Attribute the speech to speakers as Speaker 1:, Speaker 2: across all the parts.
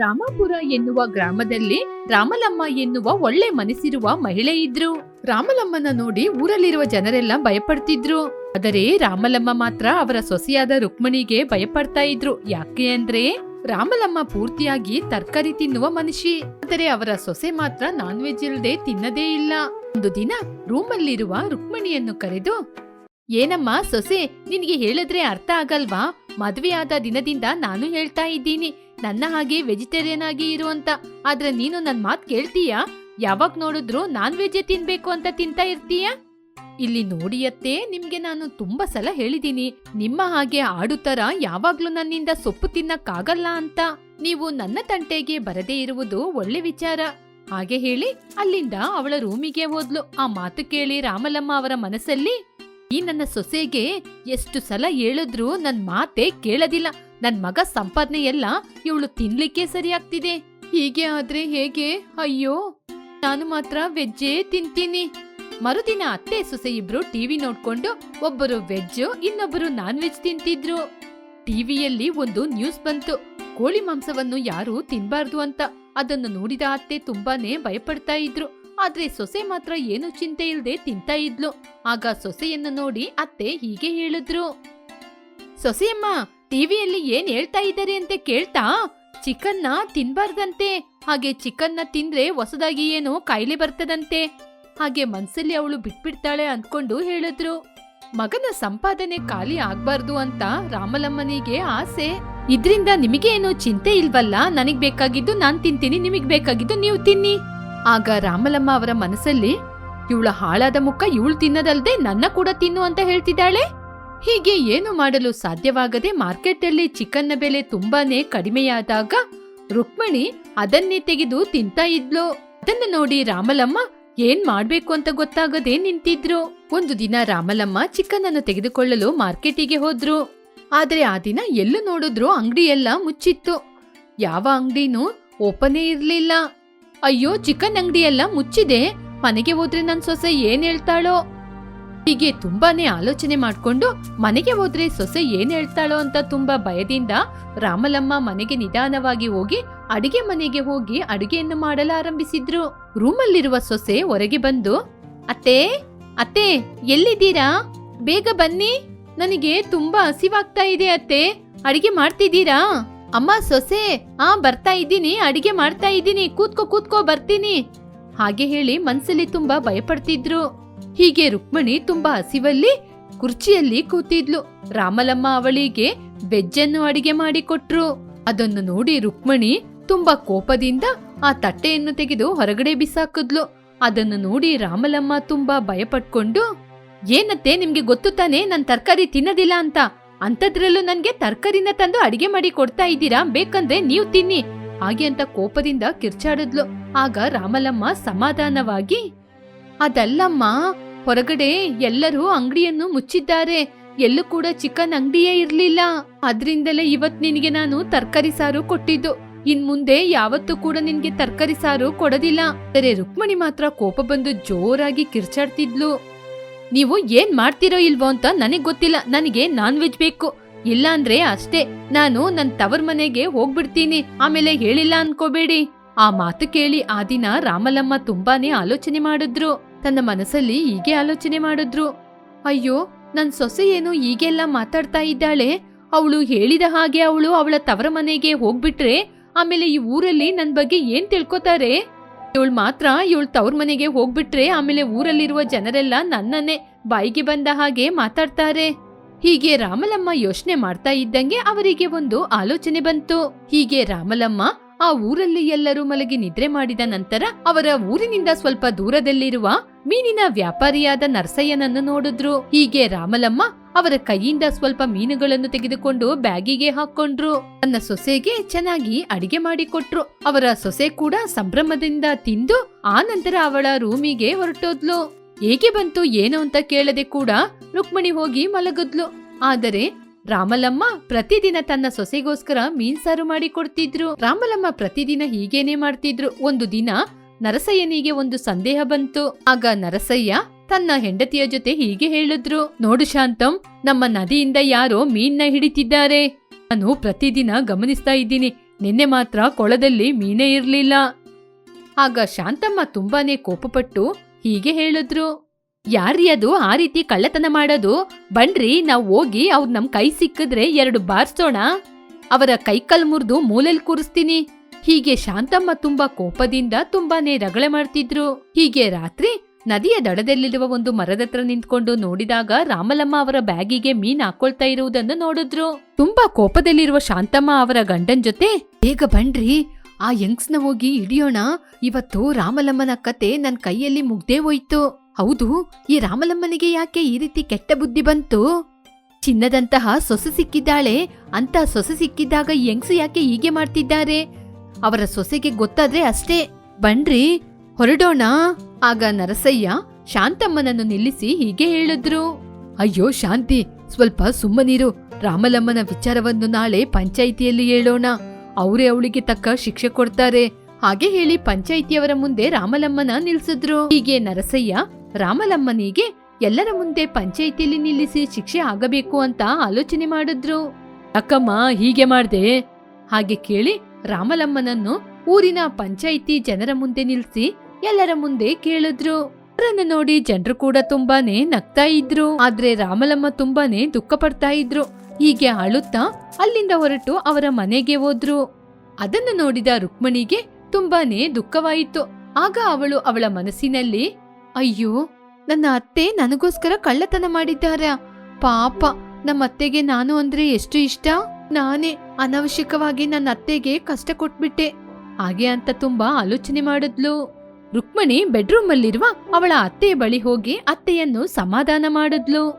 Speaker 1: ರಾಮಾಪುರ ಎನ್ನುವ ಗ್ರಾಮದಲ್ಲಿ ರಾಮಲಮ್ಮ ಎನ್ನುವ ಒಳ್ಳೆ ಮನಸ್ಸಿರುವ ಮಹಿಳೆ ಇದ್ರು. ರಾಮಲಮ್ಮನ ನೋಡಿ ಊರಲ್ಲಿರುವ ಜನರೆಲ್ಲ ಭಯಪಡ್ತಿದ್ರು. ಆದರೆ ರಾಮಲಮ್ಮ ಮಾತ್ರ ಅವರ ಸೊಸೆಯಾದ ರುಕ್ಮಣಿಗೆ ಭಯಪಡ್ತಾ ಇದ್ರು. ಯಾಕೆ ಅಂದ್ರೆ ರಾಮಲಮ್ಮ ಪೂರ್ತಿಯಾಗಿ ತರಕಾರಿ ತಿನ್ನುವ ಮನುಷ್ಯ ಆದರೆ ಅವರ ಸೊಸೆ ಮಾತ್ರ ನಾನ್ ವೆಜ್ ಇಲ್ಲದೆ ತಿನ್ನದೇ ಇಲ್ಲ. ಒಂದು ದಿನ ರೂಮಲ್ಲಿರುವ ರುಕ್ಮಿಣಿಯನ್ನು ಕರೆದು, ಏನಮ್ಮ ಸೊಸೆ, ನಿನಗೆ ಹೇಳಿದ್ರೆ ಅರ್ಥ ಆಗಲ್ವಾ? ಮದುವೆಯಾದ ದಿನದಿಂದ ನಾನು ಹೇಳ್ತಾ ಇದ್ದೀನಿ. ನನ್ನ ಹಾಗೆ ವೆಜಿಟೇರಿಯನ್ ಆಗಿ ಇರುವಂತ, ಆದ್ರೆ ನೀನು ನನ್ ಮಾತ್ ಕೇಳ್ತೀಯಾ? ಯಾವಾಗ ನೋಡಿದ್ರು ನಾನ್ ವೆಜ್ ತಿನ್ಬೇಕು ಅಂತ ತಿಂತಾ ಇರ್ತೀಯ? ಇಲ್ಲಿ ನೋಡಿಯತ್ತೆ ನಿಮ್ಗೆ ನಾನು ತುಂಬಾ ಸಲ ಹೇಳಿದೀನಿ, ನಿಮ್ಮ ಹಾಗೆ ಆಡು ತರ ಯಾವಾಗ್ಲೂ ನನ್ನಿಂದ ಸೊಪ್ಪು ತಿನ್ನಕ್ಕಾಗಲ್ಲ ಅಂತ. ನೀವು ನನ್ನ ತಂಟೆಗೆ ಬರದೇ ಇರುವುದು ಒಳ್ಳೆ ವಿಚಾರ. ಹಾಗೆ ಹೇಳಿ, ಅಲ್ಲಿಂದ ಅವಳ ರೂಮಿಗೆ ಹೋದ್ಲು. ಆ ಮಾತು ಕೇಳಿ ರಾಮಲಮ್ಮ ಅವರ ಮನಸ್ಸಲ್ಲಿ, ಈ ನನ್ನ ಸೊಸೆಗೆ ಎಷ್ಟು ಸಲ ಹೇಳಿದ್ರು ನನ್ ಮಾತೆ ಕೇಳದಿಲ್ಲ. ನನ್ ಮಗ ಸಂಪಾದನೆ ಎಲ್ಲ ಇವಳು ತಿನ್ಲಿಕ್ಕೆ ಸರಿಯಾಗ್ತಿದೆ. ಹೀಗೆ ಆದ್ರೆ ಹೇಗೆ? ಅಯ್ಯೋ, ನಾನು ಮಾತ್ರ ವೆಜ್ಜೇ ತಿಂತೀನಿ. ಮರುದಿನ ಅತ್ತೆ ಸೊಸೆ ಇಬ್ರು ಟಿವಿ ನೋಡ್ಕೊಂಡು ಒಬ್ಬರು ವೆಜ್ ಇನ್ನೊಬ್ಬರು ನಾನ್ ವೆಜ್ ತಿಂತಿದ್ರು ಟಿವಿಯಲ್ಲಿ ಒಂದು ನ್ಯೂಸ್ ಬಂತು. ಕೋಳಿ ಮಾಂಸವನ್ನು ಯಾರು ತಿನ್ಬಾರ್ದು ಅಂತ. ಅದನ್ನು ನೋಡಿದ ಅತ್ತೆ ತುಂಬಾನೇ ಭಯಪಡ್ತಾ ಇದ್ರು. ಆದ್ರೆ ಸೊಸೆ ಮಾತ್ರ ಏನು ಚಿಂತೆ ಇಲ್ಲದೆ ತಿಂತಾ ಇದ್ಲು. ಆಗ ಸೊಸೆಯನ್ನು ನೋಡಿ ಅತ್ತೆ ಹೀಗೆ ಹೇಳಿದ್ರು. ಸೊಸೆಯಮ್ಮ ಟಿವಿಯಲ್ಲಿ ಏನ್ ಹೇಳ್ತಾ ಇದ್ದಾರೆ ಅಂತ ಕೇಳ್ತಾ? ಚಿಕನ್ನ ತಿನ್ಬಾರ್ದಂತೆ. ಹಾಗೆ ಚಿಕನ್ನ ತಿಂದ್ರೆ ಹೊಸದಾಗಿ ಏನೋ ಕಾಯಿಲೆ ಬರ್ತದಂತೆ. ಹಾಗೆ ಮನ್ಸಲ್ಲಿ ಅವಳು ಬಿಟ್ಬಿಡ್ತಾಳೆ ಅಂದ್ಕೊಂಡು ಹೇಳಿದ್ರು. ಮಗನ ಸಂಪಾದನೆ ಖಾಲಿ ಆಗ್ಬಾರ್ದು ಅಂತ ರಾಮಲಮ್ಮನಿಗೆ ಆಸೆ. ಇದ್ರಿಂದ ನಿಮಗೆ ಏನು ಚಿಂತೆ ಇಲ್ವಲ್ಲ? ನನಗ್ ಬೇಕಾಗಿದ್ದು ನಾನ್ ತಿಂತೀನಿ, ನಿಮಗ್ ಬೇಕಾಗಿದ್ದು ನೀವು ತಿನ್ನಿ. ಆಗ ರಾಮಲಮ್ಮ ಅವರ ಮನಸ್ಸಲ್ಲಿ, ಇವಳ ಹಾಳಾದ ಮುಖ ಇವಳು ತಿನ್ನದಲ್ದೆ ನನ್ನ ಕೂಡ ತಿನ್ನು ಅಂತ ಹೇಳ್ತಿದ್ದಾಳೆ. ಹೀಗೆ ಏನು ಮಾಡಲು ಸಾಧ್ಯವಾಗದೆ ಮಾರ್ಕೆಟಲ್ಲಿ ಚಿಕನ್ನ ಬೆಲೆ ತುಂಬಾನೇ ಕಡಿಮೆಯಾದಾಗ ರುಕ್ಮಿಣಿ ಅದನ್ನೇ ತೆಗೆದು ತಿಂತಾ ಇದ್ಲು. ಅದನ್ನ ನೋಡಿ ರಾಮಲಮ್ಮ, ಏನ್ ಮಾಡ್ಬೇಕು ಅಂತ ಗೊತ್ತಾಗದೆ ನಿಂತಿದ್ರು. ಒಂದು ದಿನ ರಾಮಲಮ್ಮ ಚಿಕನ್ ಅನ್ನು ತೆಗೆದುಕೊಳ್ಳಲು ಮಾರ್ಕೆಟಿಗೆ ಹೋದ್ರು. ಆದ್ರೆ ಆ ದಿನ ಎಲ್ಲೂ ನೋಡಿದ್ರು ಅಂಗಡಿ ಎಲ್ಲ ಮುಚ್ಚಿತ್ತು. ಯಾವ ಅಂಗಡಿನೂ ಓಪನೇ ಇರ್ಲಿಲ್ಲ. ಅಯ್ಯೋ, ಚಿಕನ್ ಅಂಗಡಿ ಎಲ್ಲ ಮುಚ್ಚಿದೆ. ಮನೆಗೆ ಹೋದ್ರೆ ನನ್ ಸೊಸೆ ಏನ್ ಹೇಳ್ತಾಳೋ? ಹೀಗೆ ತುಂಬಾನೇ ಆಲೋಚನೆ ಮಾಡ್ಕೊಂಡು ಮನೆಗೆ ಹೋದ್ರೆ ಸೊಸೆ ಏನ್ ಹೇಳ್ತಾಳೋ ಅಂತ ತುಂಬಾ ಭಯದಿಂದ ರಾಮಲಮ್ಮ ಮನೆಗೆ ನಿಧಾನವಾಗಿ ಹೋಗಿ ಅಡಿಗೆ ಮನೆಗೆ ಹೋಗಿ ಅಡಿಗೆಯನ್ನು ಮಾಡಲು ಆರಂಭಿಸಿದ್ರು. ರೂಮಲ್ಲಿರುವ ಸೊಸೆ ಹೊರಗೆ ಬಂದು, ಅತ್ತೆ ಅತ್ತೆ, ಎಲ್ಲಿದ್ದೀರಾ? ಬೇಗ ಬನ್ನಿ. ನನಗೆ ತುಂಬಾ ಹಸಿವಾಗ್ತಾ ಇದೆ ಅತ್ತೆ. ಅಡಿಗೆ ಮಾಡ್ತಿದ್ದೀರಾ? ಅಮ್ಮ, ಸೊಸೆ, ಆ, ಬರ್ತಾ ಇದ್ದೀನಿ. ಅಡಿಗೆ ಮಾಡ್ತಾ ಇದ್ದೀನಿ. ಕೂತ್ಕೋ ಕೂತ್ಕೋ, ಬರ್ತೀನಿ. ಹಾಗೆ ಹೇಳಿ ಮನ್ಸಲ್ಲಿ ತುಂಬಾ ಭಯಪಡ್ತಿದ್ರು. ಹೀಗೆ ರುಕ್ಮಣಿ ತುಂಬಾ ಹಸಿವಲ್ಲಿ ಕುರ್ಚಿಯಲ್ಲಿ ಕೂತಿದ್ಲು. ರಾಮಲಮ್ಮ ಅವಳಿಗೆ ಬೆಜ್ಜನ್ನು ಅಡಿಗೆ ಮಾಡಿಕೊಟ್ರು. ಅದನ್ನು ನೋಡಿ ರುಕ್ಮಣಿ ತುಂಬಾ ಕೋಪದಿಂದ ಆ ತಟ್ಟೆಯನ್ನು ತೆಗೆದು ಹೊರಗಡೆ ಬಿಸಾಕಿದ್ಲು. ಅದನ್ನು ನೋಡಿ ರಾಮಲಮ್ಮ ತುಂಬಾ ಭಯಪಟ್ಕೊಂಡು, ಏನತ್ತೆ, ನಿಮ್ಗೆ ಗೊತ್ತು ತಾನೇ? ನನ್ ತರಕಾರಿ ತಿನ್ನದಿಲ್ಲ ಅಂತ. ಅಂತದ್ರಲ್ಲೂ ನನ್ಗೆ ತರಕಾರಿನ ತಂದು ಅಡಿಗೆ ಮಾಡಿ ಕೊಡ್ತಾ ಇದ್ದೀರಾ? ಬೇಕಂದ್ರೆ ನೀವು ತಿನ್ನಿ. ಹಾಗೆ ಅಂತ ಕೋಪದಿಂದ ಕಿರ್ಚಾಡಿದ್ಲು. ಆಗ ರಾಮಲಮ್ಮ ಸಮಾಧಾನವಾಗಿ, ಅದಲ್ಲಮ್ಮ ಹೊರಗಡೆ ಎಲ್ಲರೂ ಅಂಗಡಿಯನ್ನು ಮುಚ್ಚಿದ್ದಾರೆ. ಎಲ್ಲೂ ಕೂಡ ಚಿಕನ್ ಅಂಗಡಿಯೇ ಇರ್ಲಿಲ್ಲ. ಅದ್ರಿಂದಲೇ ಇವತ್ ನಿನಗೆ ನಾನು ತರಕಾರಿ ಸಾರು ಕೊಟ್ಟಿದ್ದು. ಇನ್ ಮುಂದೆ ಯಾವತ್ತೂ ಕೂಡ ನಿನ್ಗೆ ತರಕಾರಿ ಸಾರು ಕೊಡೋದಿಲ್ಲ. ಆದರೆ ರುಕ್ಮಣಿ ಮಾತ್ರ ಕೋಪ ಬಂದು ಜೋರಾಗಿ ಕಿರ್ಚಾಡ್ತಿದ್ಲು. ನೀವು ಏನ್ ಮಾಡ್ತಿರೋ ಇಲ್ವೋ ಅಂತ ನನಗ್ ಗೊತ್ತಿಲ್ಲ. ನನಗೆ ನಾನ್ ವೆಜ್ ಬೇಕು. ಇಲ್ಲ ಅಂದ್ರೆ ಅಷ್ಟೇ. ನಾನು ನನ್ ತವರ್ ಮನೆಗೆ ಹೋಗ್ಬಿಡ್ತೀನಿ. ಆಮೇಲೆ ಹೇಳಿಲ್ಲ ಅನ್ಕೋಬೇಡಿ. ಆ ಮಾತು ಕೇಳಿ ಆ ದಿನ ರಾಮಲಮ್ಮ ತುಂಬಾನೇ ಆಲೋಚನೆ ಮಾಡಿದ್ರು. ತನ್ನ ಮನಸ್ಸಲ್ಲಿ ಹೀಗೆ ಆಲೋಚನೆ ಮಾಡಿದ್ರು. ಅಯ್ಯೋ, ನನ್ ಸೊಸೆ ಏನು ಹೀಗೆಲ್ಲ ಮಾತಾಡ್ತಾ ಇದ್ದಾಳೆ? ಅವಳು ಹೇಳಿದ ಹಾಗೆ ಅವಳು ಅವಳ ತವರ ಮನೆಗೆ ಹೋಗ್ಬಿಟ್ರೆ ಆಮೇಲೆ ಈ ಊರಲ್ಲಿ ನನ್ ಬಗ್ಗೆ ಏನ್ ತಿಳ್ಕೊತಾರೆ? ಇವಳು ಮಾತ್ರ ಇವಳು ತವ್ರ ಮನೆಗೆ ಹೋಗ್ಬಿಟ್ರೆ ಆಮೇಲೆ ಊರಲ್ಲಿರುವ ಜನರೆಲ್ಲ ನನ್ನನ್ನೇ ಬಾಯಿಗೆ ಬಂದ ಹಾಗೆ ಮಾತಾಡ್ತಾರೆ. ಹೀಗೆ ರಾಮಲಮ್ಮ ಯೋಚನೆ ಮಾಡ್ತಾ ಇದ್ದಂಗೆ ಅವರಿಗೆ ಒಂದು ಆಲೋಚನೆ ಬಂತು. ಹೀಗೆ ರಾಮಲಮ್ಮ ಆ ಊರಲ್ಲಿ ಎಲ್ಲರೂ ಮಲಗಿ ನಿದ್ರೆ ಮಾಡಿದ ನಂತರ ಅವರ ಊರಿನಿಂದ ಸ್ವಲ್ಪ ದೂರದಲ್ಲಿರುವ ಮೀನಿನ ವ್ಯಾಪಾರಿಯಾದ ನರಸಯ್ಯನನ್ನು ನೋಡಿದ್ರು. ಹೀಗೆ ರಾಮಲಮ್ಮ ಅವರ ಕೈಯಿಂದ ಸ್ವಲ್ಪ ಮೀನುಗಳನ್ನು ತೆಗೆದುಕೊಂಡು ಬ್ಯಾಗಿಗೆ ಹಾಕೊಂಡ್ರು. ತನ್ನ ಸೊಸೆಗೆ ಚೆನ್ನಾಗಿ ಅಡಿಗೆ ಮಾಡಿಕೊಟ್ರು. ಅವರ ಸೊಸೆ ಕೂಡ ಸಂಭ್ರಮದಿಂದ ತಿಂದು ಆ ನಂತರ ಅವಳ ರೂಮಿಗೆ ಹೊರಟೋದ್ಲು. ಹೇಗೆ ಬಂತು, ಏನು ಅಂತ ಕೇಳದೆ ಕೂಡ ರುಕ್ಮಿಣಿ ಹೋಗಿ ಮಲಗದ್ಲು. ಆದರೆ ರಾಮಲಮ್ಮ ಪ್ರತಿದಿನ ತನ್ನ ಸೊಸೆಗೋಸ್ಕರ ಮೀನ್ ಸಾರು ಮಾಡಿ ಕೊಡ್ತಿದ್ರು. ರಾಮಲಮ್ಮ ಪ್ರತಿದಿನ ಹೀಗೇನೆ ಮಾಡ್ತಿದ್ರು. ಒಂದು ದಿನ ನರಸಯ್ಯನಿಗೆ ಒಂದು ಸಂದೇಹ ಬಂತು. ಆಗ ನರಸಯ್ಯ ತನ್ನ ಹೆಂಡತಿಯ ಜೊತೆ ಹೀಗೆ ಹೇಳಿದ್ರು. ನೋಡು ಶಾಂತಂ, ನಮ್ಮ ನದಿಯಿಂದ ಯಾರೋ ಮೀನ್ನ ಹಿಡಿತಿದ್ದಾರೆ. ನಾನು ಪ್ರತಿದಿನ ಗಮನಿಸ್ತಾ ಇದ್ದೀನಿ. ನಿನ್ನೆ ಮಾತ್ರ ಕೊಳದಲ್ಲಿ ಮೀನೇ ಇರ್ಲಿಲ್ಲ. ಆಗ ಶಾಂತಮ್ಮ ತುಂಬಾನೇ ಕೋಪಪಟ್ಟು ಹೀಗೆ ಹೇಳಿದ್ರು. ಯಾರ್ರೀ ಅದು? ಆ ರೀತಿ ಕಳ್ಳತನ ಮಾಡೋದು? ಬನ್ರಿ, ನಾವ್ ಹೋಗಿ ಅವ್ರ್ ನಮ್ ಕೈ ಸಿಕ್ಕಿದ್ರೆ ಎರಡು ಬಾರ್ಸೋಣ ಅವರ ಕೈಕಲ್ ಮುರಿದು ಮೂಲೆಲ್ ಕೂರಿಸ್ತೀನಿ. ಹೀಗೆ ಶಾಂತಮ್ಮ ತುಂಬಾ ಕೋಪದಿಂದ ತುಂಬಾನೇ ರಗಳೆ ಮಾಡ್ತಿದ್ರು. ಹೀಗೆ ರಾತ್ರಿ ನದಿಯ ದಡದಲ್ಲಿರುವ ಒಂದು ಮರದತ್ರ ನಿಂತ್ಕೊಂಡು ನೋಡಿದಾಗ ರಾಮಲಮ್ಮ ಅವರ ಬ್ಯಾಗಿಗೆ ಮೀನ್ ಹಾಕೊಳ್ತಾ ಇರುವುದನ್ನು ನೋಡಿದ್ರು. ತುಂಬಾ ಕೋಪದಲ್ಲಿರುವ ಶಾಂತಮ್ಮ ಅವರ ಗಂಡನ್ ಜೊತೆ, ಬೇಗ ಬನ್ರಿ, ಆ ಯಂಗ್ಸ್ನ ಹೋಗಿ ಹಿಡಿಯೋಣ. ಇವತ್ತು ರಾಮಲಮ್ಮನ ಕತೆ ನನ್ ಕೈಯಲ್ಲಿ ಮುಗ್ದೇ ಹೋಯ್ತು. ಹೌದು, ಈ ರಾಮಲಮ್ಮನಿಗೆ ಯಾಕೆ ಈ ರೀತಿ ಕೆಟ್ಟ ಬುದ್ಧಿ ಬಂತು? ಚಿನ್ನದಂತಹ ಸೊಸೆ ಸಿಕ್ಕಿದ್ದಾಳೆ ಅಂತ ಸೊಸೆ ಸಿಕ್ಕಿದ್ದಾಗ ಹೆಂಗ್ಸು ಯಾಕೆ ಹೀಗೆ ಮಾಡ್ತಿದ್ದಾರೆ? ಅವರ ಸೊಸೆಗೆ ಗೊತ್ತಾದ್ರೆ ಅಷ್ಟೇ. ಬನ್ರಿ, ಹೊರಡೋಣ. ಆಗ ನರಸಯ್ಯ ಶಾಂತಮ್ಮನನ್ನು ನಿಲ್ಲಿಸಿ ಹೀಗೆ ಹೇಳಿದ್ರು. ಅಯ್ಯೋ ಶಾಂತಿ, ಸ್ವಲ್ಪ ಸುಮ್ಮನಿರು. ರಾಮಲಮ್ಮನ ವಿಚಾರವನ್ನು ನಾಳೆ ಪಂಚಾಯಿತಿಯಲ್ಲಿ ಹೇಳೋಣ. ಅವರೇ ಅವಳಿಗೆ ತಕ್ಕ ಶಿಕ್ಷೆ ಕೊಡ್ತಾರೆ. ಹಾಗೆ ಹೇಳಿ ಪಂಚಾಯಿತಿಯವರ ಮುಂದೆ ರಾಮಲಮ್ಮನ ನಿಲ್ಸಿದ್ರು. ಹೀಗೆ ನರಸಯ್ಯ ರಾಮಲಮ್ಮನಿಗೆ ಎಲ್ಲರ ಮುಂದೆ ಪಂಚಾಯಿತಿಯಲ್ಲಿ ನಿಲ್ಲಿಸಿ ಶಿಕ್ಷೆ ಆಗಬೇಕು ಅಂತ ಆಲೋಚನೆ ಮಾಡಿದ್ರು. ಅಕ್ಕಮ್ಮ ಹೀಗೆ ಮಾಡ್ದೆ. ಹಾಗೆ ಕೇಳಿ ರಾಮಲಮ್ಮನನ್ನು ಊರಿನ ಪಂಚಾಯಿತಿ ಜನರ ಮುಂದೆ ನಿಲ್ಸಿ ಎಲ್ಲರ ಮುಂದೆ ಕೇಳಿದ್ರು. ಅವರನ್ನು ನೋಡಿ ಜನರು ಕೂಡ ತುಂಬಾನೇ ನಗ್ತಾ ಇದ್ರು. ಆದ್ರೆ ರಾಮಲಮ್ಮ ತುಂಬಾನೇ ದುಃಖ ಪಡ್ತಾ ಇದ್ರು. ಹೀಗೆ ಅಳುತ್ತಾ ಅಲ್ಲಿಂದ ಹೊರಟು ಅವರ ಮನೆಗೆ ಹೋದ್ರು. ಅದನ್ನು ನೋಡಿದ ರುಕ್ಮಣಿಗೆ ತುಂಬಾನೇ ದುಃಖವಾಯಿತು. ಆಗ ಅವಳು ಅವಳ ಮನಸ್ಸಿನಲ್ಲಿ ಅಯ್ಯೋ, ನನ್ನ ಅತ್ತೆ ನನಗೋಸ್ಕರ ಕಳ್ಳತನ ಮಾಡಿದ್ದಾರ. ಪಾಪ, ನಮ್ಮ ಅತ್ತೆಗೆ ನಾನು ಅಂದ್ರೆ ಎಷ್ಟು ಇಷ್ಟ? ನಾನೇ ಅನವಶ್ಯಕವಾಗಿ ನನ್ನ ಅತ್ತೆಗೆ ಕಷ್ಟ ಕೊಟ್ಬಿಟ್ಟೆ. ಹಾಗೆ ಅಂತ ತುಂಬಾ ಆಲೋಚನೆ ಮಾಡಿದ್ಲು. ರುಕ್ಮಣಿ ಬೆಡ್ರೂಮ್ ಅಲ್ಲಿರುವ ಅವಳ ಅತ್ತೆಯ ಬಳಿ ಹೋಗಿ ಅತ್ತೆಯನ್ನು ಸಮಾಧಾನ ಮಾಡಿದ್ಲು.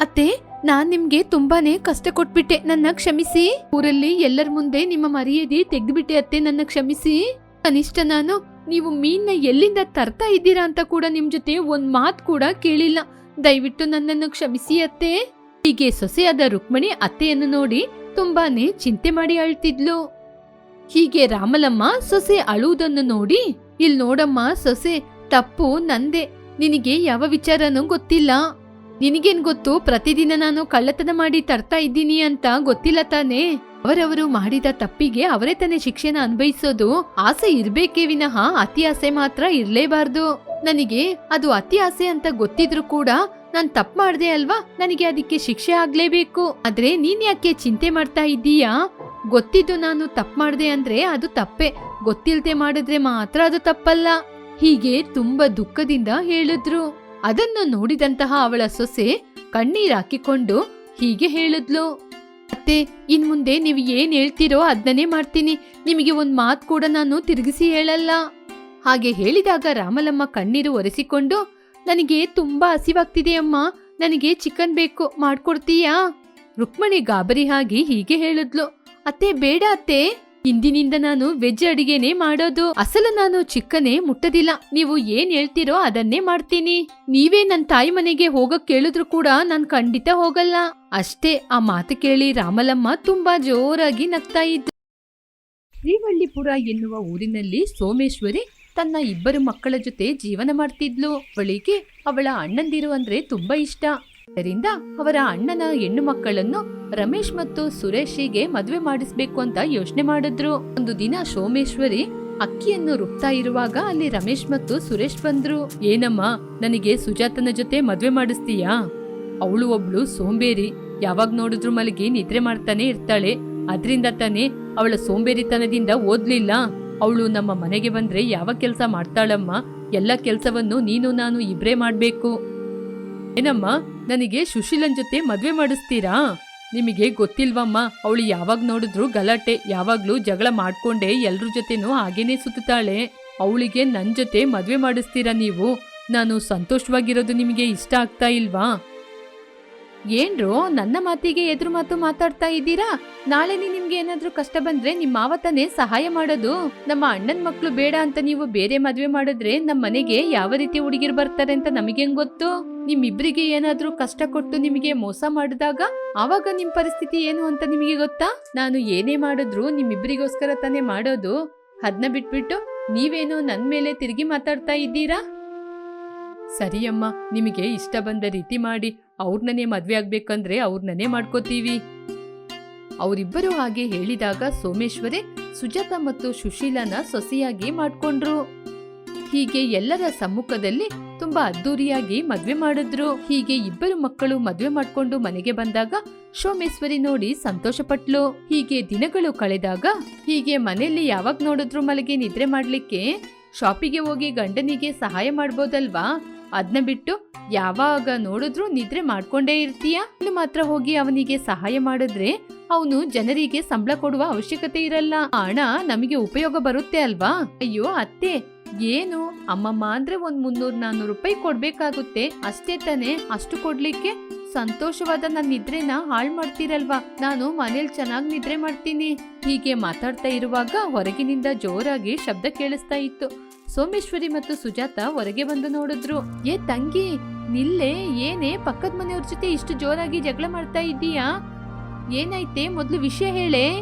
Speaker 1: ಅತ್ತೆ, ನಾನ್ ನಿಮ್ಗೆ ತುಂಬಾನೇ ಕಷ್ಟ ಕೊಟ್ಬಿಟ್ಟೆ, ನನ್ನ ಕ್ಷಮಿಸಿ. ಊರಲ್ಲಿ ಎಲ್ಲರ ಮುಂದೆ ನಿಮ್ಮ ಮರ್ಯಾದೆ ತೆಗ್ದ್ಬಿಟ್ಟೆ, ಅತ್ತೆ, ನನ್ನ ಕ್ಷಮಿಸಿ. ಕನಿಷ್ಠ ನಾನು ನೀವು ಮೀನ್ನ ಎಲ್ಲಿಂದ ತರ್ತಾ ಇದ್ದೀರಾ ಅಂತ ಕೂಡ ನಿಮ್ ಜೊತೆ ಒಂದ್ ಮಾತ್ ಕೂಡ ಕೇಳಿಲ್ಲ. ದಯವಿಟ್ಟು ನನ್ನನ್ನು ಕ್ಷಮಿಸಿ ಅತ್ತೆ. ಹೀಗೆ ಸೊಸೆಯಾದ ರುಕ್ಮಣಿ ಅತ್ತೆಯನ್ನು ನೋಡಿ ತುಂಬಾನೇ ಚಿಂತೆ ಮಾಡಿ ಅಳ್ತಿದ್ಲು. ಹೀಗೆ ರಾಮಲಮ್ಮ ಸೊಸೆ ಅಳುವುದನ್ನು ನೋಡಿ, ಇಲ್ ನೋಡಮ್ಮ ಸೊಸೆ, ತಪ್ಪು ನಂದೆ. ನಿನಗೆ ಯಾವ ವಿಚಾರನೂ ಗೊತ್ತಿಲ್ಲ. ನಿನಗೇನ್ ಗೊತ್ತು? ಪ್ರತಿದಿನ ನಾನು ಕಳ್ಳತನ ಮಾಡಿ ತರ್ತಾ ಇದ್ದೀನಿ ಅಂತ ಗೊತ್ತಿಲ್ಲ ತಾನೇ? ಅವರವರು ಮಾಡಿದ ತಪ್ಪಿಗೆ ಅವರೇ ತಾನೇ ಶಿಕ್ಷೆನ ಅನ್ವಯಿಸೋದು. ಆಸೆ ಇರ್ಬೇಕೇ ವಿನಃ ಅತಿ ಆಸೆ ಮಾತ್ರ ಇರ್ಲೇಬಾರ್ದು. ನನಗೆ ಅದು ಅತಿ ಆಸೆ ಅಂತ ಗೊತ್ತಿದ್ರು ಕೂಡ ನಾನ್ ತಪ್ಪು ಮಾಡ್ದೆ ಅಲ್ವಾ? ನನಗೆ ಅದಕ್ಕೆ ಶಿಕ್ಷೆ ಆಗ್ಲೇಬೇಕು. ಆದ್ರೆ ನೀನ್ ಯಾಕೆ ಚಿಂತೆ ಮಾಡ್ತಾ ಇದ್ದೀಯಾ? ಗೊತ್ತಿದ್ದು ನಾನು ತಪ್ಪು ಮಾಡ್ದೆ ಅಂದ್ರೆ ಅದು ತಪ್ಪೆ. ಗೊತ್ತಿಲ್ದೆ ಮಾಡಿದ್ರೆ ಮಾತ್ರ ಅದು ತಪ್ಪಲ್ಲ. ಹೀಗೆ ತುಂಬಾ ದುಃಖದಿಂದ ಹೇಳಿದ್ರು. ಅದನ್ನು ನೋಡಿದಂತಹ ಅವಳ ಸೊಸೆ ಕಣ್ಣೀರಾಕಿಕೊಂಡು ಹೀಗೆ ಹೇಳಿದ್ಲು. ಅತ್ತೆ ಇನ್ ಮುಂದೆ ನೀವು ಏನ್ ಹೇಳ್ತೀರೋ ಅದನ್ನೇ ಮಾಡ್ತೀನಿ. ನಿಮಗೆ ಒಂದ್ ಮಾತ್ ಕೂಡ ನಾನು ತಿರುಗಿಸಿ ಹೇಳಲ್ಲ. ಹಾಗೆ ಹೇಳಿದಾಗ ರಾಮಲಮ್ಮ ಕಣ್ಣೀರು ಒರೆಸಿಕೊಂಡು, ನನಗೆ ತುಂಬಾ ಹಸಿವಾಗ್ತಿದೆ ಅಮ್ಮ. ನನಗೆ ಚಿಕನ್ ಬೇಕು. ಮಾಡ್ಕೊಡ್ತೀಯಾ? ರುಕ್ಮಣಿ ಗಾಬರಿ ಹಾಗೆ ಹೀಗೆ ಹೇಳಿದ್ಲು. ಅತ್ತೆ, ಬೇಡ ಅತ್ತೆ. ಇಂದಿನಿಂದ ನಾನು ವೆಜ್ ಅಡಿಗೆನೆ ಮಾಡೋದು. ಅಸಲು ನಾನು ಚಿಕ್ಕನೇ ಮುಟ್ಟದಿಲ್ಲ. ನೀವು ಏನ್ ಹೇಳ್ತೀರೋ ಅದನ್ನೇ ಮಾಡ್ತೀನಿ. ನೀವೇ ನನ್ ತಾಯಿ ಮನೆಗೆ ಹೋಗಕ್ ಕೇಳಿದ್ರು ಕೂಡ ನಾನ್ ಖಂಡಿತ ಹೋಗಲ್ಲ. ಅಷ್ಟೇ, ಆ ಮಾತು ಕೇಳಿ ರಾಮಲಮ್ಮ ತುಂಬಾ ಜೋರಾಗಿ ನಗ್ತಾ ಇದ್ದು. ಶ್ರೀವಳ್ಳಿಪುರ ಎನ್ನುವ ಊರಿನಲ್ಲಿ ಸೋಮೇಶ್ವರಿ ತನ್ನ ಇಬ್ಬರು ಮಕ್ಕಳ ಜೊತೆ ಜೀವನ ಮಾಡ್ತಿದ್ಲು. ಅವಳಿಗೆ ಅವಳ ಅಣ್ಣಂದಿರು ಅಂದ್ರೆ ತುಂಬಾ ಇಷ್ಟ. ಅದರಿಂದ ಅವರ ಅಣ್ಣನ ಹೆಣ್ಣು ಮಕ್ಕಳನ್ನು ರಮೇಶ್ ಮತ್ತು ಸುರೇಶಿಗೆ ಮದುವೆ ಮಾಡಿಸ್ಬೇಕು ಅಂತ ಯೋಚನೆ ಮಾಡಿದ್ರು. ಒಂದು ದಿನ ಸೋಮೇಶ್ವರಿ ಅಕ್ಕಿಯನ್ನು ರುಬ್ತಾ ಇರುವಾಗ ಅಲ್ಲಿ ರಮೇಶ್ ಮತ್ತು ಸುರೇಶ್ ಬಂದ್ರು. ಏನಮ್ಮ, ನನಗೆ ಸುಜಾತನ ಜೊತೆ ಮದ್ವೆ ಮಾಡಿಸ್ತೀಯಾ? ಅವಳು ಒಬ್ಳು ಸೋಂಬೇರಿ. ಯಾವಾಗ ನೋಡಿದ್ರು ಮಲಗಿ ನಿದ್ರೆ ಮಾಡ್ತಾನೆ ಇರ್ತಾಳೆ. ಅದರಿಂದ ತಾನೇ ಅವಳ ಸೋಂಬೇರಿತನದಿಂದ ಓದ್ಲಿಲ್ಲ. ಅವಳು ನಮ್ಮ ಮನೆಗೆ ಬಂದ್ರೆ ಯಾವ ಕೆಲಸ ಮಾಡ್ತಾಳಮ್ಮ? ಎಲ್ಲ ಕೆಲಸವನ್ನು ನೀನು ನಾನು ಇಬ್ರೇ ಮಾಡ್ಬೇಕು. ಏನಮ್ಮ ನನಗೆ ಸುಶೀಲನ್ ಜೊತೆ ಮದ್ವೆ ಮಾಡಿಸ್ತೀರಾ? ನಿಮಗೆ ಗೊತ್ತಿಲ್ವಮ್ಮ, ಅವಳು ಯಾವಾಗ ನೋಡಿದ್ರು ಗಲಾಟೆ, ಯಾವಾಗ್ಲೂ ಜಗಳ ಮಾಡ್ಕೊಂಡೇ ಎಲ್ರ ಜೊತೆನೂ ಹಾಗೇನೆ ಸುತ್ತಾಳೆ ಅವಳಿಗೆ ನನ್ ಜೊತೆ ಮದ್ವೆ ಮಾಡಿಸ್ತೀರಾ ನೀವು? ನಾನು ಸಂತೋಷವಾಗಿರೋದು ನಿಮಗೆ ಇಷ್ಟ ಆಗ್ತಾ ಇಲ್ವಾ? ಏನ್ರೋ, ನನ್ನ ಮಾತಿಗೆ ಎದುರು ಮಾತು ಮಾತಾಡ್ತಾ ಇದ್ದೀರಾ? ನಾಳೆ ನಿಮ್ಗೆ ಏನಾದ್ರೂ ಕಷ್ಟ ಬಂದ್ರೆ ನಿಮ್ ಮಾವತನೇ ಸಹಾಯ ಮಾಡೋದು. ನಮ್ಮ ಅಣ್ಣನ್ ಮಕ್ಳು ಬೇಡ ಅಂತ ನೀವು ಬೇರೆ ಮದ್ವೆ ಮಾಡಿದ್ರೆ ನಮ್ಮ ಮನೆಗೆ ಯಾವ ರೀತಿ ಹುಡುಗಿರ್ ಬರ್ತಾರೆ ಅಂತ ನಮಗೆಂಗ್ ಗೊತ್ತು? ನಿಮ್ಮಿಬ್ರಿಗೆ ಏನಾದ್ರೂ ಕಷ್ಟ ಕೊಟ್ಟು ನಿಮಗೆ ಮೋಸ ಮಾಡಿದಾಗ ಆವಾಗ ನಿಮ್ ಪರಿಸ್ಥಿತಿ ಏನು ಅಂತ ನಿಮಗೆ ಗೊತ್ತಾ? ನಾನು ಏನೇ ಮಾಡಿದ್ರು ನಿಮ್ಮಿಬ್ರಿಗೋಸ್ಕರ ತಾನೇ ಮಾಡೋದು. ಅದ್ನ ಬಿಟ್ಬಿಟ್ಟು ನೀವೇನೋ ನನ್ ಮೇಲೆ ತಿರುಗಿ ಮಾತಾಡ್ತಾ ಇದ್ದೀರಾ? ಸರಿಯಮ್ಮ, ನಿಮಗೆ ಇಷ್ಟ ಬಂದ ರೀತಿ ಮಾಡಿ. ಅವ್ರನ್ನೇ ಮದುವೆ ಆಗ್ಬೇಕಂದ್ರೆ ಅವ್ರನ್ನೇ ಮಾಡ್ಕೋತೀವಿ. ಅವರಿಬ್ಬರು ಹಾಗೆ ಹೇಳಿದಾಗ ಸೋಮೇಶ್ವರಿ ಸುಜಾತ ಮತ್ತು ಸುಶೀಲನ ಸೊಸೆಯಾಗಿ ಮಾಡ್ಕೊಂಡ್ರು. ಹೀಗೆ ಎಲ್ಲರ ಸಮ್ಮುಖದಲ್ಲಿ ತುಂಬಾ ಅದ್ದೂರಿಯಾಗಿ ಮದ್ವೆ ಮಾಡಿದ್ರು. ಹೀಗೆ ಇಬ್ಬರು ಮಕ್ಕಳು ಮದ್ವೆ ಮಾಡ್ಕೊಂಡು ಮನೆಗೆ ಬಂದಾಗ ಸೋಮೇಶ್ವರಿ ನೋಡಿ ಸಂತೋಷಪಟ್ಲು. ಹೀಗೆ ದಿನಗಳು ಕಳೆದಾಗ ಹೀಗೆ ಮನೆಯಲ್ಲಿ ಯಾವಾಗ ನೋಡಿದ್ರು ಮಲಗಿ ನಿದ್ರೆ ಮಾಡ್ಲಿಕ್ಕೆ, ಶಾಪಿಗೆ ಹೋಗಿ ಗಂಡನಿಗೆ ಸಹಾಯ ಮಾಡ್ಬೋದಲ್ವಾ? ಅದ್ನ ಬಿಟ್ಟು ಯಾವಾಗ ನೋಡಿದ್ರು ನಿದ್ರೆ ಮಾಡ್ಕೊಂಡೇ ಇರ್ತೀಯ? ಅಲ್ಲಿ ಮಾತ್ರ ಹೋಗಿ ಅವನಿಗೆ ಸಹಾಯ ಮಾಡಿದ್ರೆ ಅವನು ಜನರಿಗೆ ಸಂಬಳ ಕೊಡುವ ಅವಶ್ಯಕತೆ ಇರಲ್ಲ. ಹಣ ನಮಗೆ ಉಪಯೋಗ ಬರುತ್ತೆ ಅಲ್ವಾ? ಅಯ್ಯೋ, ಅತ್ತೆ, ಏನು? ಅಮ್ಮಮ್ಮ ಅಂದ್ರೆ ಒಂದ್ ಮುನ್ನೂರ್ ನಾನ್ನೂರು ರೂಪಾಯಿ ಕೊಡ್ಬೇಕಾಗುತ್ತೆ. ಅಷ್ಟೇ ತಾನೆ, ಅಷ್ಟು ಕೊಡ್ಲಿಕ್ಕೆ ಸಂತೋಷವಾದ ನನ್ನ ನಿದ್ರೆನ ಹಾಳ್ ಮಾಡ್ತೀರಲ್ವಾ? ನಾನು ಮನೇಲಿ ಚೆನ್ನಾಗಿ ನಿದ್ರೆ ಮಾಡ್ತೀನಿ. ಹೀಗೆ ಮಾತಾಡ್ತಾ ಇರುವಾಗ ಹೊರಗಿನಿಂದ ಜೋರಾಗಿ ಶಬ್ದ ಕೇಳಿಸ್ತಾ ಇತ್ತು. ಸೋಮೇಶ್ವರಿ ಮತ್ತು ಸುಜಾತ ಹೊರಗೆ ಬಂದು ನೋಡಿದ್ರು. ಏ ತಂಗಿ, ನಿಲ್ಲೇ, ಏನೇ? ಪಕ್ಕದ ಮನೆಯವ್ರ ಜೊತೆ ಇಷ್ಟು ಜೋರಾಗಿ ಜಗಳ ಮಾಡ್ತಾ ಇದ್ದೀಯಾ? ಏನಾಯ್ತೆ? ಮೊದ್ಲು ವಿಷಯ ಹೇಳೇ.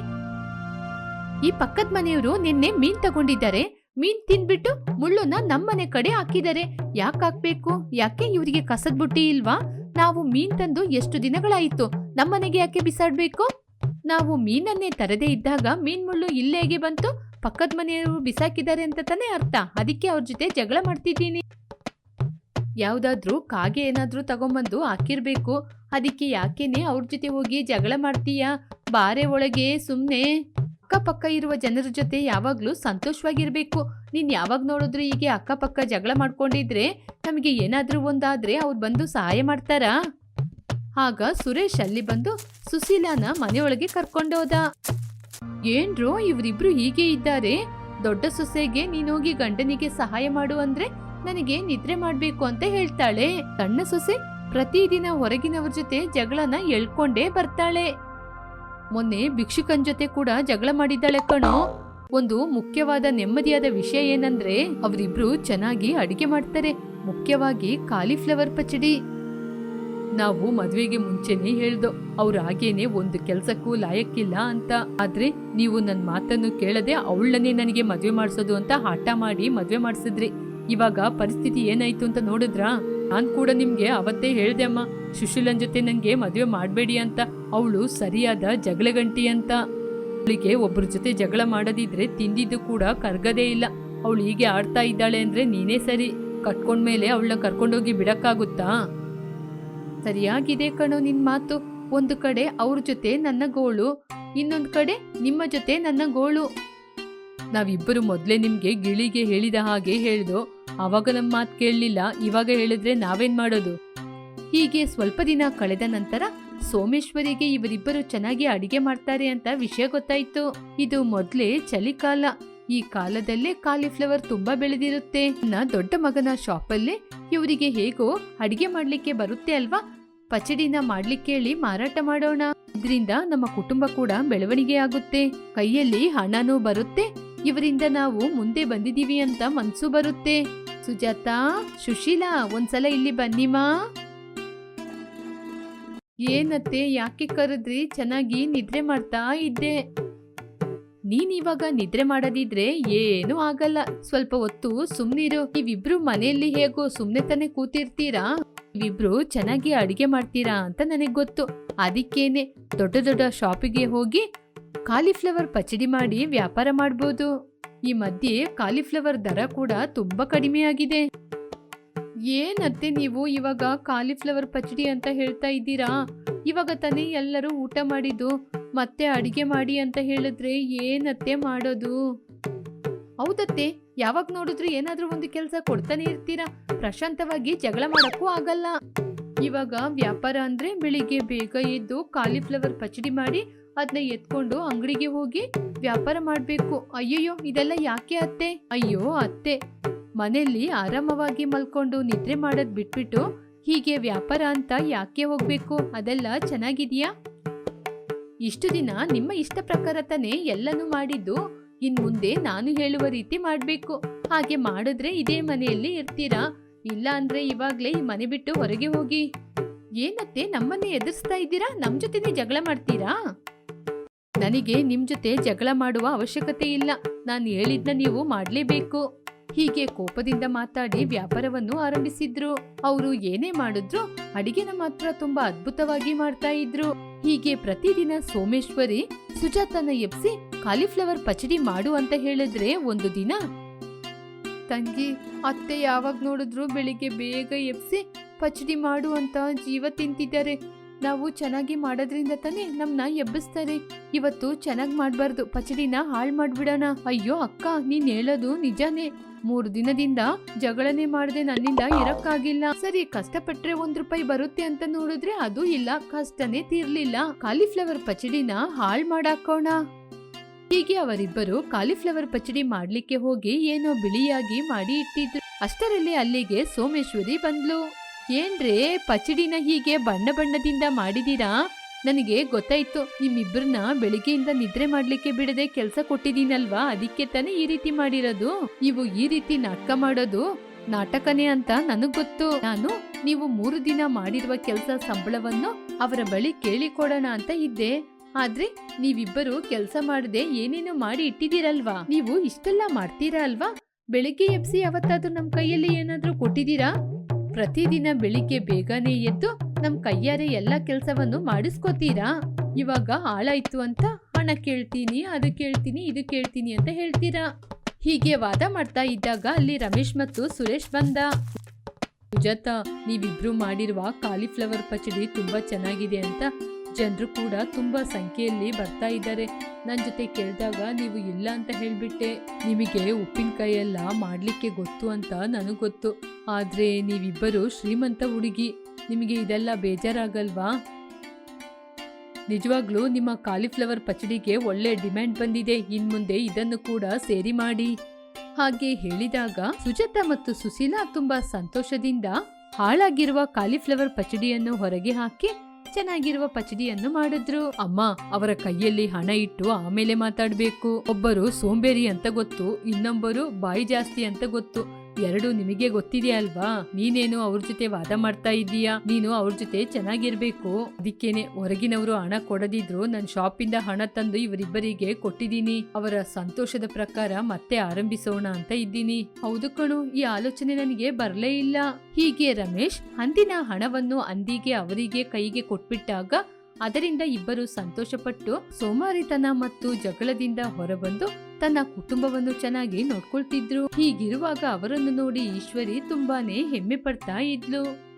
Speaker 1: ಈ ಪಕ್ಕದ ಮನೆಯವರು ನಿನ್ನೆ ಮೀನ್ ತಗೊಂಡಿದ್ದಾರೆ. ಮೀನ್ ತಿಂದ್ಬಿಟ್ಟು ಮುಳ್ಳುನ ನಮ್ಮನೆ ಕಡೆ ಹಾಕಿದ್ದಾರೆ. ಯಾಕೆ ಹಾಕ್ಬೇಕು? ಯಾಕೆ ಇವರಿಗೆ ಕಸದ ಬುಟ್ಟಿ ಇಲ್ವಾ? ನಾವು ಮೀನ್ ತಂದು ಎಷ್ಟು ದಿನಗಳಾಯಿತು? ನಮ್ಮನೆಗೆ ಯಾಕೆ ಬಿಸಾಡ್ಬೇಕು? ನಾವು ಮೀನನ್ನೇ ತರದೇ ಇದ್ದಾಗ ಮೀನ್ ಮುಳ್ಳು ಇಲ್ಲೇಗೆ ಬಂತು. ಪಕ್ಕದ ಮನೆಯವರು ಬಿಸಾಕಿದ್ದಾರೆ ಅಂತ ತಾನೇ ಅರ್ಥ. ಅದಕ್ಕೆ ಅವ್ರ ಜೊತೆ ಜಗಳ ಮಾಡ್ತಿದ್ದೀನಿ. ಯಾವುದಾದ್ರೂ ಕಾಗೆ ಏನಾದರೂ ತಗೊಂಬಂದು ಹಾಕಿರ್ಬೇಕು. ಅದಕ್ಕೆ ಯಾಕೆನೆ ಅವ್ರ ಜೊತೆ ಹೋಗಿ ಜಗಳ ಮಾಡ್ತೀಯಾ? ಬಾರೆ ಒಳಗೆ ಸುಮ್ನೆ. ಅಕ್ಕಪಕ್ಕ ಇರುವ ಜನರ ಜೊತೆ ಯಾವಾಗಲೂ ಸಂತೋಷವಾಗಿರಬೇಕು. ನೀನ್ ಯಾವಾಗ ನೋಡಿದ್ರು ಹೀಗೆ ಅಕ್ಕಪಕ್ಕ ಜಗಳ ಮಾಡ್ಕೊಂಡಿದ್ರೆ ನಮಗೆ ಏನಾದರೂ ಒಂದಾದ್ರೆ ಅವ್ರು ಬಂದು ಸಹಾಯ ಮಾಡ್ತಾರಾ? ಆಗ ಸುರೇಶ್ ಅಲ್ಲಿ ಬಂದು ಸುಶೀಲಾನ ಮನೆಯೊಳಗೆ ಕರ್ಕೊಂಡೋದ ಏನ್ರೋ ಇವರಿಬ್ರು ಹೀಗೆ ಇದ್ದಾರೆ. ದೊಡ್ಡ ಸೊಸೆಗೆ ನೀನೋಗಿ ಗಂಡನಿಗೆ ಸಹಾಯ ಮಾಡು ಅಂದ್ರೆ ನನಗೆ ನಿದ್ರೆ ಮಾಡ್ಬೇಕು ಅಂತ ಹೇಳ್ತಾಳೆ. ಸಣ್ಣ ಸೊಸೆ ಪ್ರತಿದಿನ ಹೊರಗಿನವ್ರ ಜೊತೆ ಜಗಳನ ಎಳ್ಕೊಂಡೇ ಬರ್ತಾಳೆ. ಮೊನ್ನೆ ಭಿಕ್ಷುಕನ್ ಜೊತೆ ಕೂಡ ಜಗಳ ಮಾಡಿದ್ದಾಳೆ ಕಣೋ. ಒಂದು ಮುಖ್ಯವಾದ ನೆಮ್ಮದಿಯಾದ ವಿಷಯ ಏನಂದ್ರೆ, ಅವರಿಬ್ರು ಚೆನ್ನಾಗಿ ಅಡಿಗೆ ಮಾಡ್ತಾರೆ. ಮುಖ್ಯವಾಗಿ ಕಾಲಿಫ್ಲವರ್ ಪಚಡಿ. ನಾವು ಮದುವೆಗೆ ಮುಂಚೆನೆ ಹೇಳ್ದೋ, ಅವ್ರ ಹಾಗೇನೆ ಒಂದು ಕೆಲ್ಸಕ್ಕೂ ಲಾಯಕ್ಕಿಲ್ಲ ಅಂತ. ಆದ್ರೆ ನೀವು ನನ್ನ ಮಾತನ್ನು ಕೇಳದೆ ಅವಳನ್ನೇ ನನಗೆ ಮದುವೆ ಮಾಡಿಸೋದು ಅಂತ ಹಠ ಮಾಡಿ ಮದುವೆ ಮಾಡಿಸಿದ್ರಿ. ಇವಾಗ ಪರಿಸ್ಥಿತಿ ಏನಾಯ್ತು ಅಂತ ನೋಡಿದ್ರಾ? ನಾನ್ ಕೂಡ ನಿಮ್ಗೆ ಅವತ್ತೇ ಹೇಳ್ದೆ ಅಮ್ಮ, ಸುಶೀಲನ್ ಜೊತೆ ನನಗೆ ಮದುವೆ ಮಾಡಬೇಡಿ ಅಂತ. ಅವಳು ಸರಿಯಾದ ಜಗಳಗಂಟಿ ಅಂತ. ಅವಳಿಗೆ ಒಬ್ಬರ ಜೊತೆ ಜಗಳ ಮಾಡದಿದ್ರೆ ತಿಂದಿದ್ದು ಕೂಡ ಕರ್ಗದೇ ಇಲ್ಲ. ಅವಳು ಹೀಗೆ ಆಡ್ತಾ ಇದ್ದಾಳೆ ಅಂದ್ರೆ ನೀನೇ ಸರಿ. ಕಟ್ಕೊಂಡ್ಮೇಲೆ ಅವಳನ್ನ ಕರ್ಕೊಂಡೋಗಿ ಬಿಡಕ್ಕಾಗುತ್ತಾ? ಸರಿಯಾಗಿದೆ ಕಣೋ ನಿನ್ ಮಾತು. ಒಂದು ಕಡೆ ಅವ್ರ ಜೊತೆ ನನ್ನ ಗೋಳು, ಇನ್ನೊಂದ್ ಕಡೆ ನಿಮ್ಮ ಜೊತೆ ನನ್ನ ಗೋಳು. ನಾವಿಬ್ಬರು ಮೊದಲೇ ನಿಮ್ಗೆ ಗಿಳಿಗೆ ಹೇಳಿದ ಹಾಗೆ ಹೇಳ್ದೋ ಅವಾಗ ನಮ್ಮ ಮಾತು ಕೇಳಲಿಲ್ಲ, ಇವಾಗ ಹೇಳಿದ್ರೆ ನಾವೇನ್ ಮಾಡೋದು? ಹೀಗೆ ಸ್ವಲ್ಪ ದಿನ ಕಳೆದ ನಂತರ ಸೋಮೇಶ್ವರಿಗೆ ಇವರಿಬ್ಬರು ಚೆನ್ನಾಗಿ ಅಡಿಗೆ ಮಾಡ್ತಾರೆ ಅಂತ ವಿಷಯ ಗೊತ್ತಾಯ್ತು. ಇದು ಮೊದಲೇ ಚಳಿಕಾಲ. ಈ ಕಾಲದಲ್ಲೇ ಕಾಲಿಫ್ಲವರ್ ತುಂಬಾ ಬೆಳೆದಿರುತ್ತೆ. ದೊಡ್ಡ ಮಗನ ಶಾಪಲ್ಲೇ ಇವರಿಗೆ ಹೇಗೋ ಅಡಿಗೆ ಮಾಡ್ಲಿಕ್ಕೆ ಬರುತ್ತೆ ಅಲ್ವಾ? ಪಚಡಿನ ಮಾಡ್ಲಿಕ್ಕೆ ಹೇಳಿ ಮಾರಾಟ ಮಾಡೋಣ. ಇದರಿಂದ ನಮ್ಮ ಕುಟುಂಬ ಕೂಡ ಬೆಳವಣಿಗೆ ಆಗುತ್ತೆ. ಕೈಯಲ್ಲಿ ಹಣನೂ ಬರುತ್ತೆ. ಇವರಿಂದ ನಾವು ಮುಂದೆ ಬಂದಿದೀವಿ ಅಂತ ಮನ್ಸು ಬರುತ್ತೆ. ಸುಜಾತ, ಸುಶೀಲಾ, ಒಂದ್ಸಲ ಇಲ್ಲಿ ಬನ್ನಿಮಾ. ಏನತ್ತೆ, ಯಾಕೆ ಕರೆದ್ರಿ ಚೆನ್ನಾಗಿ ನಿದ್ರೆ ಮಾಡ್ತಾ ಇದ್ದೆ. ನೀನ್ ಇವಾಗ ನಿದ್ರೆ ಮಾಡದಿದ್ರೆ ಏನೂ ಆಗಲ್ಲ. ಸ್ವಲ್ಪ ಹೊತ್ತು ಸುಮ್ನಿರು. ನೀವಿಬ್ರು ಮನೆಯಲ್ಲಿ ಹೇಗೋ ಸುಮ್ನೆ ತಾನೇ ಕೂತಿರ್ತೀರಾ? ನೀವಿಬ್ರು ಚೆನ್ನಾಗಿ ಅಡಿಗೆ ಮಾಡ್ತೀರಾ ಅಂತ ನನಗ್ ಗೊತ್ತು. ಅದಕ್ಕೇನೆ ದೊಡ್ಡ ದೊಡ್ಡ ಶಾಪಿಗೆ ಹೋಗಿ ಕಾಲಿಫ್ಲವರ್ ಪಚಡಿ ಮಾಡಿ ವ್ಯಾಪಾರ ಮಾಡ್ಬೋದು. ಈ ಮಧ್ಯೆ ಕಾಲಿಫ್ಲವರ್ ದರ ಕೂಡ ತುಂಬಾ ಕಡಿಮೆ ಆಗಿದೆ. ಏನತ್ತೆ ನೀವು ಇವಾಗ ಕಾಲಿಫ್ಲವರ್ ಪಚಡಿ ಅಂತ ಹೇಳ್ತಾ ಇದ್ದೀರಾ? ಇವಾಗ ತಾನೇ ಎಲ್ಲರೂ ಊಟ ಮಾಡಿದ್ದು. ಮತ್ತೆ ಅಡಿಗೆ ಮಾಡಿ ಅಂತ ಹೇಳಿದ್ರೆ ಏನತ್ತೆ ಮಾಡೋದು? ಹೌದತ್ತೆ, ಯಾವಾಗ ನೋಡಿದ್ರು ಏನಾದ್ರೂ ಒಂದು ಕೆಲಸ ಕೊಡ್ತಾನೆ ಇರ್ತೀರಾ? ಪ್ರಶಾಂತವಾಗಿ ಜಗಳ ಮಾಡಕ್ಕೂ ಆಗಲ್ಲ. ಇವಾಗ ವ್ಯಾಪಾರ ಅಂದ್ರೆ ಬೆಳಿಗ್ಗೆ ಬೇಗ ಎದ್ದು ಕಾಲಿಫ್ಲವರ್ ಪಚಡಿ ಮಾಡಿ ಅದನ್ನ ಎತ್ಕೊಂಡು ಅಂಗಡಿಗೆ ಹೋಗಿ ವ್ಯಾಪಾರ ಮಾಡ್ಬೇಕು. ಅಯ್ಯಯ್ಯೋ, ಇದೆಲ್ಲ ಯಾಕೆ ಅತ್ತೆ? ಅಯ್ಯೋ, ಅತ್ತೆ, ಮನೆಯಲ್ಲಿ ಆರಾಮವಾಗಿ ಮಲ್ಕೊಂಡು ನಿದ್ರೆ ಮಾಡೋದ್ ಬಿಟ್ಬಿಟ್ಟು ಹೀಗೆ ವ್ಯಾಪಾರ ಅಂತ ಯಾಕೆ ಹೋಗ್ಬೇಕು? ಅದೆಲ್ಲ ಚೆನ್ನಾಗಿದ್ಯಾ? ಇಷ್ಟು ದಿನ ನಿಮ್ಮ ಇಷ್ಟ ಪ್ರಕಾರ ತಾನೇ ಎಲ್ಲನೂ ಮಾಡಿದ್ದು, ಇನ್ ಮುಂದೆ ನಾನು ಹೇಳುವ ರೀತಿ ಮಾಡಬೇಕು. ಹಾಗೆ ಮಾಡಿದ್ರೆ ಇದೇ ಮನೆಯಲ್ಲಿ ಇರ್ತೀರಾ? ಇಲ್ಲ ಅಂದ್ರೆ ಇವಾಗ್ಲೇ ಈ ಮನೆ ಬಿಟ್ಟು ಹೊರಗೆ ಹೋಗಿ. ಏನತ್ತೆ, ನಮ್ಮನ್ನೇ ಎದುರಿಸ್ತಾ ಇದ್ದೀರಾ? ನಮ್ ಜೊತೆನೇ ಜಗಳ ಮಾಡ್ತೀರಾ? ನನಗೆ ನಿಮ್ ಜೊತೆ ಜಗಳ ಮಾಡುವ ಅವಶ್ಯಕತೆ ಇಲ್ಲ. ನಾನು ಹೇಳಿದ್ನ ನೀವು ಮಾಡ್ಲೇಬೇಕು. ಹೀಗೆ ಕೋಪದಿಂದ ಮಾತಾಡಿ ವ್ಯಾಪಾರವನ್ನು ಆರಂಭಿಸಿದ್ರು. ಅವರು ಏನೇ ಮಾಡಿದ್ರು, ಅಡಿಗೆನ ಮಾತ್ರ ತುಂಬಾ ಅದ್ಭುತವಾಗಿ ಮಾಡ್ತಾ ಇದ್ರು. ಹೀಗೆ ಪ್ರತಿದಿನ ಸೋಮೇಶ್ವರಿ ಸುಜಾತನ ಎಬ್ಸಿ ಕಾಲಿಫ್ಲವರ್ ಪಚಡಿ ಮಾಡು ಅಂತ ಹೇಳಿದ್ರೆ ಒಂದು ದಿನ? ತಂಗಿ, ಅತ್ತೆ ಯಾವಾಗ ನೋಡಿದ್ರು ಬೆಳಿಗ್ಗೆ ಬೇಗ ಎಬ್ಸಿ ಪಚಡಿ ಮಾಡು ಅಂತ ಜೀವ ತಿಂತಿದ್ದಾರೆ. ನಾವು ಚೆನ್ನಾಗಿ ಮಾಡೋದ್ರಿಂದ ತಾನೇ ನಮ್ಮನ್ನ ಎಬ್ಬಿಸ್ತಾರೆ. ಇವತ್ತು ಚೆನ್ನಾಗಿ ಮಾಡಬಾರ್ದು. ಪಚಡಿನ ಹಾಳು ಮಾಡ್ಬಿಡೋಣ. ಅಯ್ಯೋ ಅಕ್ಕ, ನೀನು ಹೇಳೋದು ನಿಜಾನೇ. ಮೂರು ದಿನದಿಂದ ಜಗಳನೆ ಮಾಡದೆ ನನ್ನಿಂದ ಇರಕ್ಕಾಗಿಲ್ಲ. ಸರಿ, ಕಷ್ಟಪಟ್ರೆ ಒಂದ್ ರೂಪಾಯಿ ಬರುತ್ತೆ ಅಂತ ನೋಡಿದ್ರೆ ಅದು ಇಲ್ಲ. ಕಷ್ಟನೇ ತೀರ್ಲಿಲ್ಲ. ಕಾಲಿಫ್ಲವರ್ ಪಚಡಿನ ಹಾಳ್ ಮಾಡಾಕೋಣ. ಹೀಗೆ ಅವರಿಬ್ಬರು ಕಾಲಿಫ್ಲವರ್ ಪಚಡಿ ಮಾಡ್ಲಿಕ್ಕೆ ಹೋಗಿ ಏನೋ ಬಿಳಿಯಾಗಿ ಮಾಡಿ ಇಟ್ಟಿದ್ರು. ಅಷ್ಟರಲ್ಲಿ ಅಲ್ಲಿಗೆ ಸೋಮೇಶ್ವರಿ ಬಂದ್ಲು. ಏನ್ರೇ, ಪಚಡಿನ ಹೀಗೆ ಬಣ್ಣ ಬಣ್ಣದಿಂದ ಮಾಡಿದೀರಾ? ನನಗೆ ಗೊತ್ತಾಯ್ತು, ನಿಮ್ಮಿಬ್ಬರನ್ನ ಬೆಳಿಗ್ಗೆಯಿಂದ ನಿದ್ರೆ ಮಾಡ್ಲಿಕ್ಕೆ ಬಿಡದೆ ಕೆಲಸ ಕೊಟ್ಟಿದೀನಲ್ವಾ ಅದಕ್ಕೆ ತಾನೇ ಈ ರೀತಿ ಮಾಡಿರೋದು? ನೀವು ಈ ರೀತಿ ನಾಟಕ ಮಾಡೋದು ನಾಟಕನೇ ಅಂತ ನನಗ್ ಗೊತ್ತು. ನಾನು ನೀವು ಮೂರು ದಿನ ಮಾಡಿರುವ ಕೆಲಸ ಸಂಬಳವನ್ನು ಅವರ ಬಳಿ ಕೇಳಿಕೊಡೋಣ ಅಂತ ಇದ್ದೆ. ಆದ್ರೆ ನೀವಿಬ್ಬರು ಕೆಲಸ ಮಾಡದೆ ಏನೇನು ಮಾಡಿ ಇಟ್ಟಿದ್ದೀರಲ್ವಾ? ನೀವು ಇಷ್ಟೆಲ್ಲ ಮಾಡ್ತೀರಾ ಅಲ್ವಾ? ಬೆಳಿಗ್ಗೆ ಎಬ್ಸಿ ಯಾವತ್ತಾದ್ರೂ ನಮ್ ಕೈಯಲ್ಲಿ ಏನಾದ್ರೂ ಕೊಟ್ಟಿದ್ದೀರಾ? ಪ್ರತಿದಿನ ಬೆಳಿಗ್ಗೆ ಬೇಗನೆ ಎದ್ದು ನಮ್ ಕೈಯಾರೆ ಎಲ್ಲ ಕೆಲಸವನ್ನು ಮಾಡಿಸ್ಕೋತೀರಾ? ಇವಾಗ ಹಾಳಾಯ್ತು ಅಂತ ಹಣ ಕೇಳ್ತೀನಿ, ಅದು ಕೇಳ್ತೀನಿ, ಇದು ಕೇಳ್ತೀನಿ ಅಂತ ಹೇಳ್ತೀರಾ? ಹೀಗೆ ವಾದ ಮಾಡ್ತಾ ಇದ್ದಾಗ ಅಲ್ಲಿ ರಮೇಶ್ ಮತ್ತು ಸುರೇಶ್ ಬಂದ. ಸುಜಾತ, ನೀವಿಬ್ರು ಮಾಡಿರುವ ಕಾಲಿಫ್ಲವರ್ ಪಚಡಿ ತುಂಬಾ ಚೆನ್ನಾಗಿದೆ ಅಂತ ಜನರು ಕೂಡ ತುಂಬಾ ಸಂಖ್ಯೆಯಲ್ಲಿ ಬರ್ತಾ ಇದ್ದಾರೆ. ನನ್ನ ಜೊತೆ ಕೇಳಿದಾಗ ನೀವು ಇಲ್ಲ ಅಂತ ಹೇಳಿಬಿಟ್ಟೆ. ನಿಮಗೆ ಉಪ್ಪಿನಕಾಯಿ ಎಲ್ಲ ಮಾಡ್ಲಿಕ್ಕೆ ಗೊತ್ತು ಅಂತ ನನಗೆ ಗೊತ್ತು. ಆದ್ರೆ ನೀವಿಬ್ಬರು ಶ್ರೀಮಂತ ಹುಡುಗಿ. ನಿಮಗೆ ಇದೆಲ್ಲ ಬೇಜಾರಾಗಲ್ವಾ? ನಿಜವಾಗ್ಲೂ ನಿಮ್ಮ ಕಾಲಿಫ್ಲವರ್ ಪಚಡಿಗೆ ಒಳ್ಳೆ ಡಿಮ್ಯಾಂಡ್ ಬಂದಿದೆ. ಇನ್ಮುಂದೆ ಇದನ್ನು ಕೂಡ ಸೇರಿ ಮಾಡಿ. ಹಾಗೆ ಹೇಳಿದಾಗ ಸುಜಾತ ಮತ್ತು ಸುಶೀಲಾ ತುಂಬಾ ಸಂತೋಷದಿಂದ ಹಾಳಾಗಿರುವ ಕಾಲಿಫ್ಲವರ್ ಪಚಡಿಯನ್ನು ಹೊರಗೆ ಹಾಕಿ ಚೆನ್ನಾಗಿರುವ ಪಚಡಿಯನ್ನು ಮಾಡಿದ್ರು. ಅಮ್ಮ, ಅವರ ಕೈಯಲ್ಲಿ ಹಣ ಇಟ್ಟು ಆಮೇಲೆ ಮಾತಾಡ್ಬೇಕು. ಒಬ್ಬರು ಸೋಂಬೇರಿ ಅಂತ ಗೊತ್ತು, ಇನ್ನೊಬ್ಬರು ಬಾಯಿ ಜಾಸ್ತಿ ಅಂತ ಗೊತ್ತು. ಎರಡು ನಿಮಗೆ ಗೊತ್ತಿದೆ ಅಲ್ವಾ? ನೀನೇನು ಅವ್ರ ಜೊತೆ ವಾದ ಮಾಡ್ತಾ ಇದ್ದೀಯಾ? ನೀನು ಅವ್ರ ಜೊತೆ ಚೆನ್ನಾಗಿರ್ಬೇಕು. ಅದಕ್ಕೇನೆ ಹೊರಗಿನವರು ಹಣ ಕೊಡದಿದ್ರು ನನ್ ಶಾಪಿಂದ ಹಣ ತಂದು ಇವರಿಬ್ಬರಿಗೆ ಕೊಟ್ಟಿದ್ದೀನಿ. ಅವರ ಸಂತೋಷದ ಪ್ರಕಾರ ಮತ್ತೆ ಆರಂಭಿಸೋಣ ಅಂತ ಇದ್ದೀನಿ. ಹೌದು ಕಣು, ಈ ಆಲೋಚನೆ ನನಗೆ ಬರ್ಲೇ ಇಲ್ಲ. ಹೀಗೆ ರಮೇಶ್, ಅಂದಿನ ಹಣವನ್ನು ಅಂದಿಗೆ ಅವರಿಗೆ ಕೈಗೆ ಕೊಟ್ಬಿಟ್ಟಾಗ ಅದರಿಂದ ಇಬ್ಬರು ಸಂತೋಷಪಟ್ಟು ಸೋಮಾರಿತನ ಮತ್ತು ಜಗಳದಿಂದ ಹೊರಬಂದು ತನ್ನ ಕುಟುಂಬವನ್ನು ಚೆನ್ನಾಗಿ ನೋಡ್ಕೊಳ್ತಿದ್ರು. ಹೀಗಿರುವಾಗ ಅವರನ್ನು ನೋಡಿ ಈಶ್ವರಿ ತುಂಬಾನೇ ಹೆಮ್ಮೆ ಪಡ್ತಾ ಇದ್ಲು.